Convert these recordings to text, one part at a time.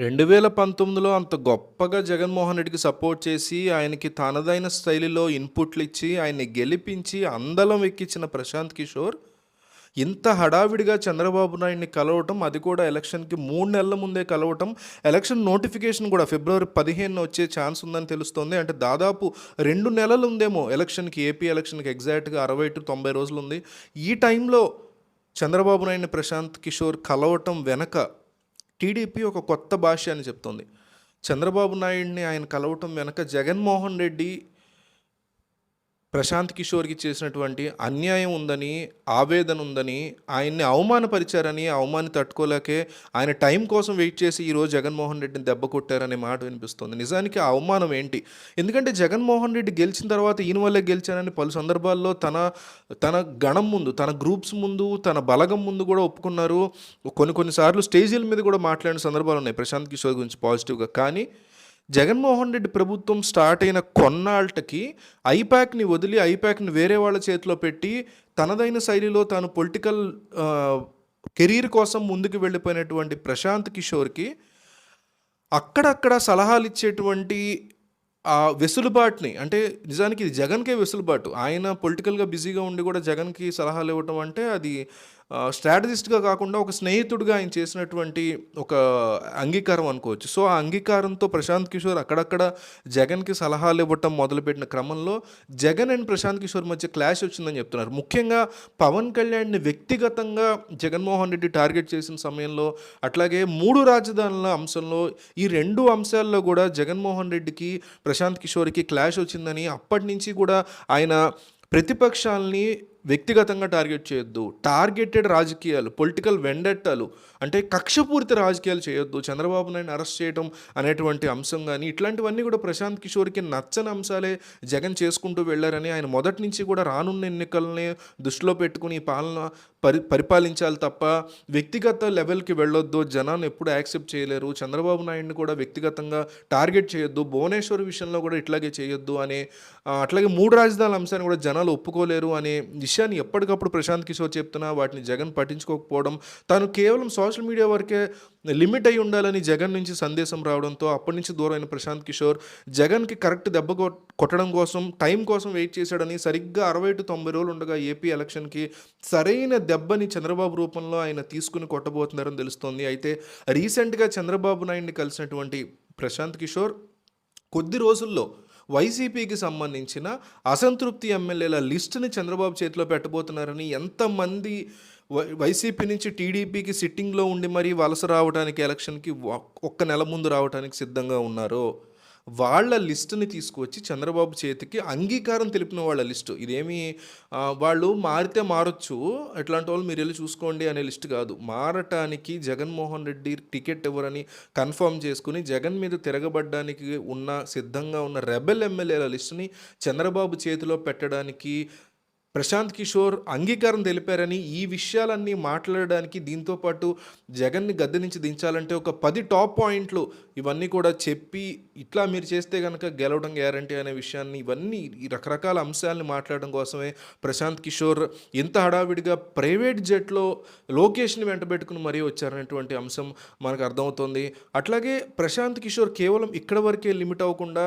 రెండు వేల పంతొమ్మిదిలో అంత గొప్పగా జగన్మోహన్ రెడ్డికి సపోర్ట్ చేసి ఆయనకి తనదైన శైలిలో ఇన్పుట్లు ఇచ్చి ఆయన్ని గెలిపించి అందలం ఎక్కించిన ప్రశాంత్ కిషోర్ ఇంత హడావిడిగా చంద్రబాబు నాయుడిని కలవటం అది కూడా ఎలక్షన్కి మూడు నెలల ముందే కలవటం ఎలక్షన్ నోటిఫికేషన్ కూడా ఫిబ్రవరి పదిహేను వచ్చే ఛాన్స్ ఉందని తెలుస్తోంది. అంటే దాదాపు రెండు నెలలు ఉందేమో ఎలక్షన్కి ఏపీ ఎలక్షన్కి ఎగ్జాక్ట్గా అరవై టు తొంభై రోజులు ఉంది. ఈ టైంలో చంద్రబాబు నాయుడిని ప్రశాంత్ కిషోర్ కలవటం వెనక టీడీపీ ఒక కొత్త భాష అని చెప్తోంది. చంద్రబాబు నాయుడిని ఆయన కలవటం వెనక జగన్మోహన్ రెడ్డి ప్రశాంత్ కిషోర్కి చేసినటువంటి అన్యాయం ఉందని ఆవేదన ఉందని ఆయన్ని అవమానపరిచారని ఆ అవమాని తట్టుకోలేకే ఆయన టైం కోసం వెయిట్ చేసి ఈరోజు జగన్మోహన్ రెడ్డిని దెబ్బ కొట్టారనే మాట వినిపిస్తుంది. నిజానికి ఆ అవమానం ఏంటి? ఎందుకంటే జగన్మోహన్ రెడ్డి గెలిచిన తర్వాత ఈయన వల్లే గెలిచానని పలు సందర్భాల్లో తన తన గణం ముందు తన గ్రూప్స్ ముందు తన బలగం ముందు కూడా ఒప్పుకున్నారు. కొన్ని కొన్నిసార్లు స్టేజీల మీద కూడా మాట్లాడిన సందర్భాలు ఉన్నాయి ప్రశాంత్ కిషోర్ గురించి పాజిటివ్గా. కానీ జగన్మోహన్ రెడ్డి ప్రభుత్వం స్టార్ట్ అయిన కొన్నాళ్ళకి ఐపాక్ని వదిలి ఐపాక్ని వేరే వాళ్ళ చేతిలో పెట్టి తనదైన శైలిలో తాను పొలిటికల్ కెరీర్ కోసం ముందుకు వెళ్ళిపోయినటువంటి ప్రశాంత్ కిషోర్కి అక్కడక్కడ సలహాలు ఇచ్చేటువంటి ఆ వెసులుబాటుని అంటే నిజానికి ఇది జగన్కే వెసులుబాటు. ఆయన పొలిటికల్గా బిజీగా ఉండి కూడా జగన్కి సలహాలు ఇవ్వటం అంటే అది స్ట్రాటజిస్ట్గా కాకుండా ఒక స్నేహితుడిగా ఆయన చేసినటువంటి ఒక అంగీకారం అనుకోవచ్చు. సో ఆ అంగీకారంతో ప్రశాంత్ కిషోర్ అక్కడక్కడ జగన్కి సలహాలు ఇవ్వటం మొదలుపెట్టిన క్రమంలో జగన్ అండ్ ప్రశాంత్ కిషోర్ మధ్య క్లాష్ వచ్చిందని చెప్తున్నారు. ముఖ్యంగా పవన్ కళ్యాణ్ని వ్యక్తిగతంగా జగన్మోహన్ రెడ్డి టార్గెట్ చేసిన సమయంలో అట్లాగే మూడు రాజధానుల అంశంలో ఈ రెండు అంశాల్లో కూడా జగన్మోహన్ రెడ్డికి ప్రశాంత్ కిషోర్కి క్లాష్ వచ్చిందని అప్పటి నుంచి కూడా ఆయన ప్రతిపక్షాలని వ్యక్తిగతంగా టార్గెట్ చేయొద్దు. టార్గెటెడ్ రాజకీయాలు పొలిటికల్ వెండెట్టలు అంటే కక్షపూరిత రాజకీయాలు చేయొద్దు. చంద్రబాబు నాయుడు అరెస్ట్ చేయడం అనేటువంటి అంశం కానీ ఇట్లాంటివన్నీ కూడా ప్రశాంత్ కిషోర్కి నచ్చని అంశాలే జగన్ చేసుకుంటూ వెళ్ళారని ఆయన మొదటి నుంచి కూడా రానున్న ఎన్నికల్ని దృష్టిలో పెట్టుకుని పాలన పరి పరిపాలించాలి తప్ప వ్యక్తిగత లెవెల్కి వెళ్ళొద్దు. జనాన్ని ఎప్పుడు యాక్సెప్ట్ చేయలేరు. చంద్రబాబు నాయుడిని కూడా వ్యక్తిగతంగా టార్గెట్ చేయొద్దు. భువనేశ్వర్ విషయంలో కూడా ఇట్లాగే చేయొద్దు అనే అట్లాగే మూడు రాజధానుల అంశాన్ని కూడా జనాలు ఒప్పుకోలేరు అనే విషయాన్ని ఎప్పటికప్పుడు ప్రశాంత్ కిషోర్ చెప్తున్నా వాటిని జగన్ పట్టించుకోకపోవడం తాను కేవలం సోషల్ మీడియా వరకే లిమిట్ అయి ఉండాలని జగన్ నుంచి సందేశం రావడంతో అప్పటి నుంచి దూరమైన ప్రశాంత్ కిషోర్ జగన్కి కరెక్ట్ దెబ్బ కొట్టడం కోసం టైం కోసం వెయిట్ చేశాడని సరిగ్గా అరవై టు తొంభై రోజులు ఉండగా ఏపీ ఎలక్షన్కి సరైన దెబ్బని చంద్రబాబు రూపంలో ఆయన తీసుకుని కొట్టబోతున్నారని తెలుస్తోంది. అయితే రీసెంట్గా చంద్రబాబు నాయుడిని కలిసినటువంటి ప్రశాంత్ కిషోర్ కొద్ది రోజుల్లో వైసీపీకి సంబంధించిన అసంతృప్తి ఎమ్మెల్యేల లిస్టుని చంద్రబాబు చేతిలో పెట్టబోతున్నారని ఎంతమంది వై వైసీపీ నుంచి టీడీపీకి సిట్టింగ్లో ఉండి మరీ వలస రావడానికి ఎలక్షన్కి ఒ- ఒక్క నెల ముందు రావడానికి సిద్ధంగా ఉన్నారో వాళ్ళ లిస్టుని తీసుకొచ్చి చంద్రబాబు చేతికి అంగీకారం తెలిపిన వాళ్ళ లిస్టు. ఇదేమి వాళ్ళు మారితే మారొచ్చు ఎట్లాంటి వాళ్ళు మీరు వెళ్ళి చూసుకోండి అనే లిస్ట్ కాదు. మారటానికి జగన్మోహన్ రెడ్డి టికెట్ ఇవ్వరని కన్ఫర్మ్ చేసుకుని జగన్ మీద తిరగబడ్డానికి ఉన్న సిద్ధంగా ఉన్న రెబెల్ ఎమ్మెల్యేల లిస్టుని చంద్రబాబు చేతిలో పెట్టడానికి ప్రశాంత్ కిషోర్ అంగీకారం తెలిపారని ఈ విషయాలన్నీ మాట్లాడడానికి దీంతో పాటు జగన్ని గద్దె నుంచి దించాలంటే ఒక పది టాప్ పాయింట్లు ఇవన్నీ కూడా చెప్పి ఇట్లా మీరు చేస్తే కనుక గెలవడం గ్యారంటీ అనే విషయాన్ని ఇవన్నీ రకరకాల అంశాలని మాట్లాడడం కోసమే ప్రశాంత్ కిషోర్ ఇంత హడావిడిగా ప్రైవేట్ జెట్లో లొకేషన్ వెంటబెట్టుకుని మరీ వచ్చారనేటువంటి అంశం మనకు అర్థమవుతుంది. అట్లాగే ప్రశాంత్ కిషోర్ కేవలం ఇక్కడ వరకే లిమిట్ అవ్వకుండా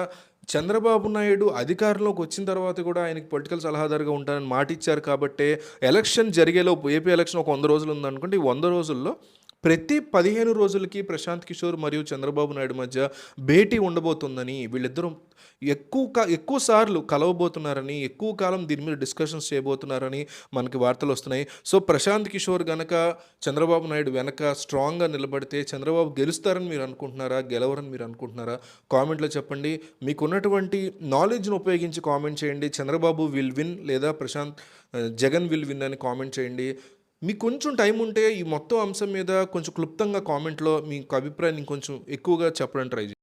చంద్రబాబు నాయుడు అధికారంలోకి వచ్చిన తర్వాత కూడా ఆయనకి పొలిటికల్ సలహాదారుగా ఉంటానని మాట ఇచ్చారు కాబట్టే ఎలక్షన్ జరిగేలోపు ఏపీ ఎలక్షన్ ఒక వంద రోజులు ఉందనుకుంటే ఈ వంద రోజుల్లో ప్రతి పదిహేను రోజులకి ప్రశాంత్ కిషోర్ మరియు చంద్రబాబు నాయుడు మధ్య భేటీ ఉండబోతుందని వీళ్ళిద్దరూ ఎక్కువ కా ఎక్కువ సార్లు కలవబోతున్నారని ఎక్కువ కాలం దీని మీద డిస్కషన్స్ చేయబోతున్నారని మనకి వార్తలు వస్తున్నాయి. సో ప్రశాంత్ కిషోర్ గనక చంద్రబాబు నాయుడు వెనక స్ట్రాంగ్గా నిలబడితే చంద్రబాబు గెలుస్తారని మీరు అనుకుంటున్నారా? గెలవరని మీరు అనుకుంటున్నారా? కామెంట్లో చెప్పండి. మీకున్నటువంటి నాలెడ్జ్ను ఉపయోగించి కామెంట్ చేయండి. చంద్రబాబు విల్ విన్ లేదా ప్రశాంత్ జగన్ విల్ విన్ అని కామెంట్ చేయండి. మీకు కొంచెం టైం ఉంటే ఈ మొత్తం అంశం మీద కొంచెం క్లుప్తంగా కామెంట్లో మీ అభిప్రాయాన్ని కొంచెం ఎక్కువగా చెప్పడానికి ట్రై చేయండి.